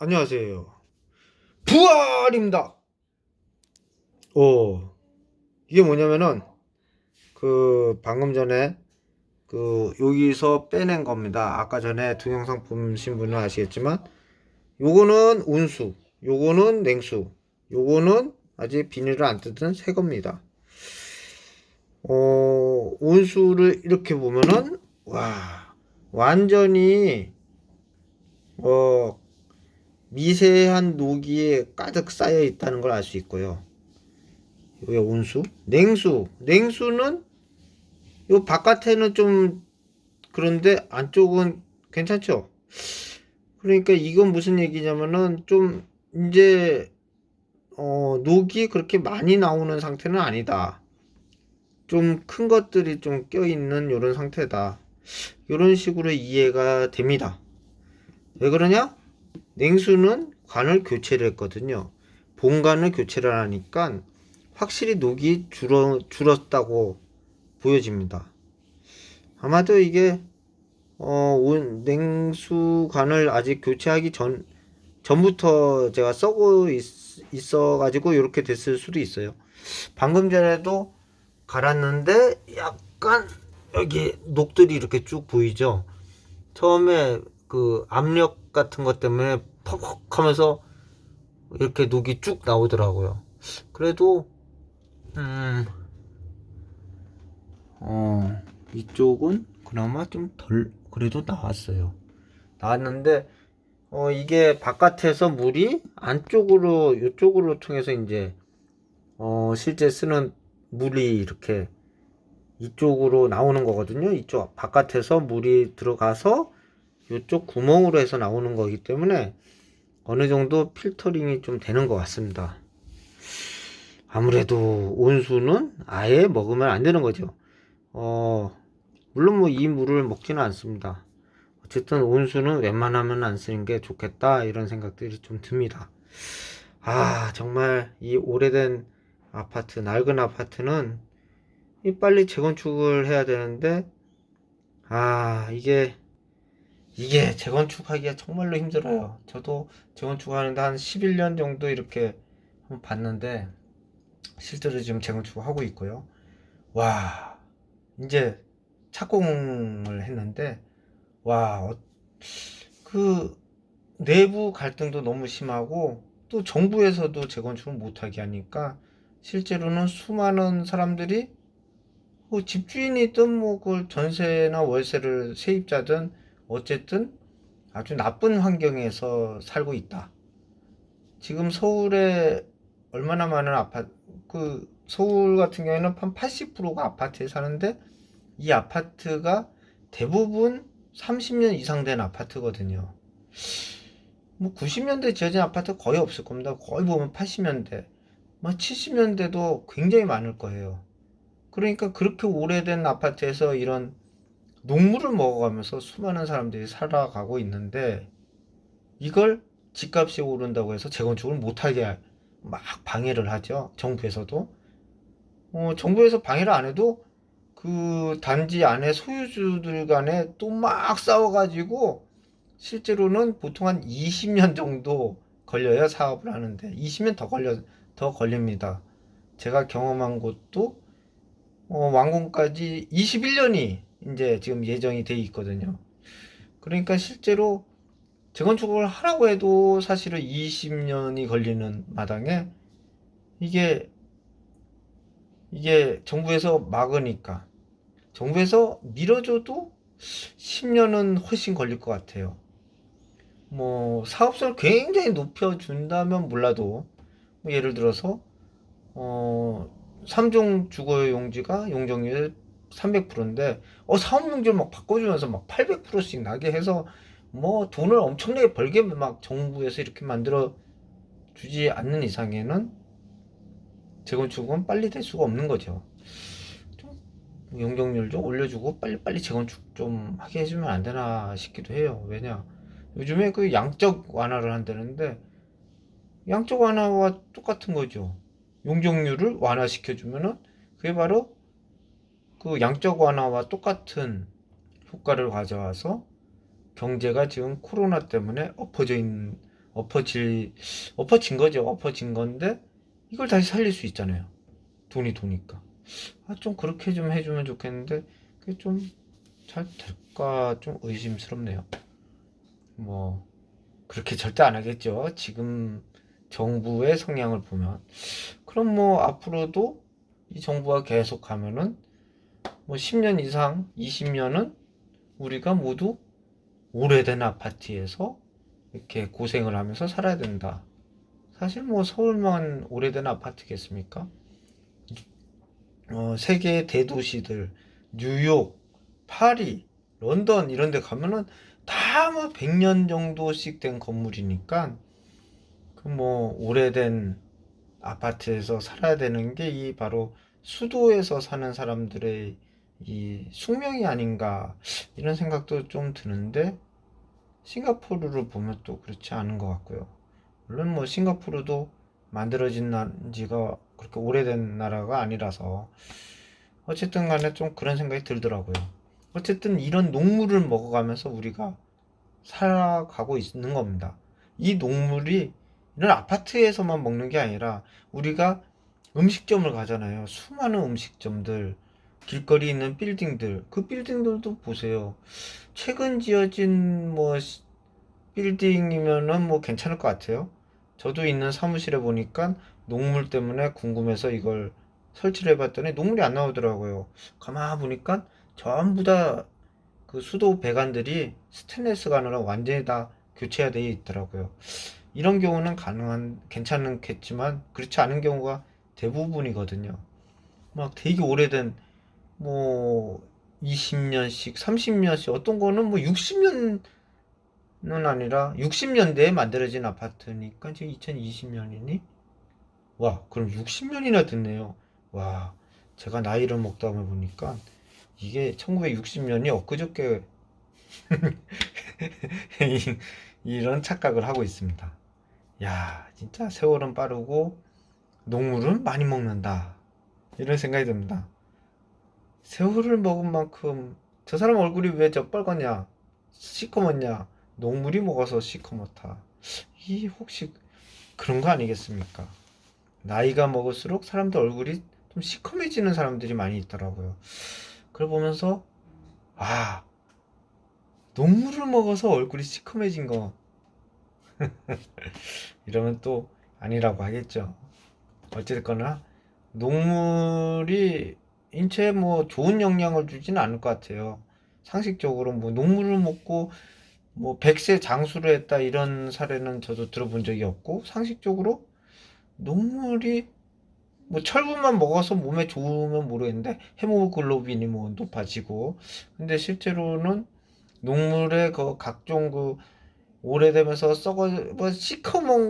안녕하세요. 부활입니다. 오, 이게 뭐냐면은, 그, 방금 전에, 그, 여기서 빼낸 겁니다. 아까 전에 동영상 보신 분은 아시겠지만, 요거는 온수, 요거는 냉수, 요거는 아직 비닐을 안 뜯은 새 겁니다. 어, 온수를 이렇게 보면은, 와, 완전히, 어, 미세한 녹이 가득 쌓여 있다는 걸 알 수 있고요. 이게 온수, 냉수, 냉수는 요 바깥에는 좀 그런데 안쪽은 괜찮죠? 그러니까 이건 무슨 얘기냐면은 좀 이제 어, 녹이 그렇게 많이 나오는 상태는 아니다. 좀 큰 것들이 좀 껴있는 이런 상태다. 이런 식으로 이해가 됩니다. 왜 그러냐? 냉수는 관을 교체를 했거든요. 본관을 교체를 하니까 확실히 녹이 줄어, 줄었다고 보여집니다. 아마도 이게 어, 온, 냉수관을 아직 교체하기 전 전부터 제가 써고 있, 있어 가지고 이렇게 됐을 수도 있어요. 방금 전에도 갈았는데 약간 여기 녹들이 이렇게 쭉 보이죠. 처음에 그 압력 같은 것 때문에 퍽퍽 하면서 이렇게 녹이 쭉 나오더라고요. 그래도, 음, 어, 이쪽은 그나마 좀 덜, 그래도 나왔어요. 나왔는데, 어, 이게 바깥에서 물이 안쪽으로, 이쪽으로 통해서 이제, 어, 실제 쓰는 물이 이렇게 이쪽으로 나오는 거거든요. 이쪽 바깥에서 물이 들어가서 이쪽 구멍으로 해서 나오는 거기 때문에 어느 정도 필터링이 좀 되는 것 같습니다. 아무래도 온수는 아예 먹으면 안 되는 거죠. 어, 물론 뭐 이 물을 먹지는 않습니다. 어쨌든 온수는 웬만하면 안 쓰는 게 좋겠다 이런 생각들이 좀 듭니다. 아, 정말 이 오래된 아파트, 낡은 아파트는 이 빨리 재건축을 해야 되는데 아, 이게 이게 재건축하기가 정말로 힘들어요. 저도 재건축하는데 한 11년 정도 이렇게 봤는데 실제로 지금 재건축을 하고 있고요. 와, 이제 착공을 했는데 와, 어, 그 내부 갈등도 너무 심하고 또 정부에서도 재건축을 못하게 하니까 실제로는 수많은 사람들이 뭐 집주인이든 뭐그 전세나 월세를 세입자든 어쨌든 아주 나쁜 환경에서 살고 있다. 지금 서울에 얼마나 많은 아파트, 그 서울 같은 경우에는 한 80%가 아파트에 사는데 이 아파트가 대부분 30년 이상 된 아파트거든요. 뭐 90년대 지어진 아파트 거의 없을 겁니다. 거의 보면 80년대, 뭐 70년대도 굉장히 많을 거예요. 그러니까 그렇게 오래된 아파트에서 이런 녹물을 먹어가면서 수많은 사람들이 살아가고 있는데 이걸 집값이 오른다고 해서 재건축을 못하게 막 방해를 하죠. 정부에서도. 어, 정부에서 방해를 안 해도 그 단지 안에 소유주들 간에 또 막 싸워가지고 실제로는 보통 한 20년 정도 걸려요. 사업을 하는데. 20년 더 걸려, 더 걸립니다. 제가 경험한 곳도 어, 완공까지 21년이 이제 지금 예정이 돼 있거든요. 그러니까 실제로 재건축을 하라고 해도 사실은 20년이 걸리는 마당에 이게 이게 정부에서 막으니까 정부에서 밀어줘도 10년은 훨씬 걸릴 것 같아요. 뭐 사업성을 굉장히 높여준다면 몰라도 뭐 예를 들어서 어 3종 주거 용지가 용적률 300%인데 어 사업 용지를 막 바꿔주면서 막 800%씩 나게 해서 뭐 돈을 엄청나게 벌게 막 정부에서 이렇게 만들어 주지 않는 이상에는 재건축은 빨리 될 수가 없는 거죠. 좀 용적률 좀 올려주고 빨리빨리 재건축 좀 하게 해주면 안 되나 싶기도 해요. 왜냐 요즘에 그 양적 완화를 한다는데 양적 완화와 똑같은 거죠. 용적률을 완화시켜주면은 그게 바로 그 양적 완화와 똑같은 효과를 가져와서 경제가 지금 코로나 때문에 엎어져 있는, 엎어질 엎어진 거죠. 엎어진 건데 이걸 다시 살릴 수 있잖아요. 돈이 도니까. 아, 좀 그렇게 좀 해주면 좋겠는데 그게 좀 잘 될까 좀 의심스럽네요. 뭐 그렇게 절대 안 하겠죠. 지금 정부의 성향을 보면 그럼 뭐 앞으로도 이 정부가 계속 하면은 뭐 10년 이상, 20년은 우리가 모두 오래된 아파트에서 이렇게 고생을 하면서 살아야 된다. 사실 뭐 서울만 오래된 아파트겠습니까? 어, 세계 대도시들, 뉴욕, 파리, 런던 이런 데 가면은 다 뭐 100년 정도씩 된 건물이니까 그 뭐 오래된 아파트에서 살아야 되는 게 이 바로 수도에서 사는 사람들의 이 숙명이 아닌가 이런 생각도 좀 드는데 싱가포르를 보면 또 그렇지 않은 것 같고요. 물론 뭐 싱가포르도 만들어진 난 지가 그렇게 오래된 나라가 아니라서 어쨌든 간에 좀 그런 생각이 들더라고요. 어쨌든 이런 녹물을 먹어가면서 우리가 살아가고 있는 겁니다. 이 녹물이 이런 아파트에서만 먹는 게 아니라 우리가 음식점을 가잖아요. 수많은 음식점들, 길거리 있는 빌딩들, 그 빌딩들도 보세요. 최근 지어진 뭐 시- 빌딩이면은 뭐 괜찮을 것 같아요. 저도 있는 사무실에 보니까 녹물 때문에 궁금해서 이걸 설치를 해봤더니 녹물이 안 나오더라고요. 가만 보니까 전부 다 그 수도 배관들이 스테인레스 관으로 완전히 다 교체가 되어 있더라고요. 이런 경우는 가능한, 괜찮겠지만 그렇지 않은 경우가 대부분이거든요. 막 되게 오래된 뭐 20년씩, 30년씩 어떤 거는 뭐 60년은 아니라 60년대에 만들어진 아파트니까 지금 2020년이니? 와, 그럼 60년이나 됐네요. 와, 제가 나이를 먹다 보니까 이게 1960년이 엊그저께 이- 이런 착각을 하고 있습니다. 야, 진짜 세월은 빠르고 녹물은 많이 먹는다. 이런 생각이 듭니다. 세월을 먹은 만큼 저 사람 얼굴이 왜 저빨갛냐? 시커멓냐? 녹물이 먹어서 시커멓다. 이 혹시 그런 거 아니겠습니까? 나이가 먹을수록 사람들 얼굴이 좀 시커매지는 사람들이 많이 있더라고요. 그걸 보면서 아, 녹물을 먹어서 얼굴이 시커매진 거 이러면 또 아니라고 하겠죠. 어쨌거나 녹물이 인체에 뭐 좋은 영향을 주지는 않을 것 같아요. 상식적으로 뭐 녹물을 먹고 뭐 백세 장수를 했다 이런 사례는 저도 들어본 적이 없고 상식적으로 녹물이 뭐 철분만 먹어서 몸에 좋으면 모르겠는데 헤모글로빈이 뭐 높아지고 근데 실제로는 녹물의 그 각종 그 오래되면서 썩어 뭐 시커먼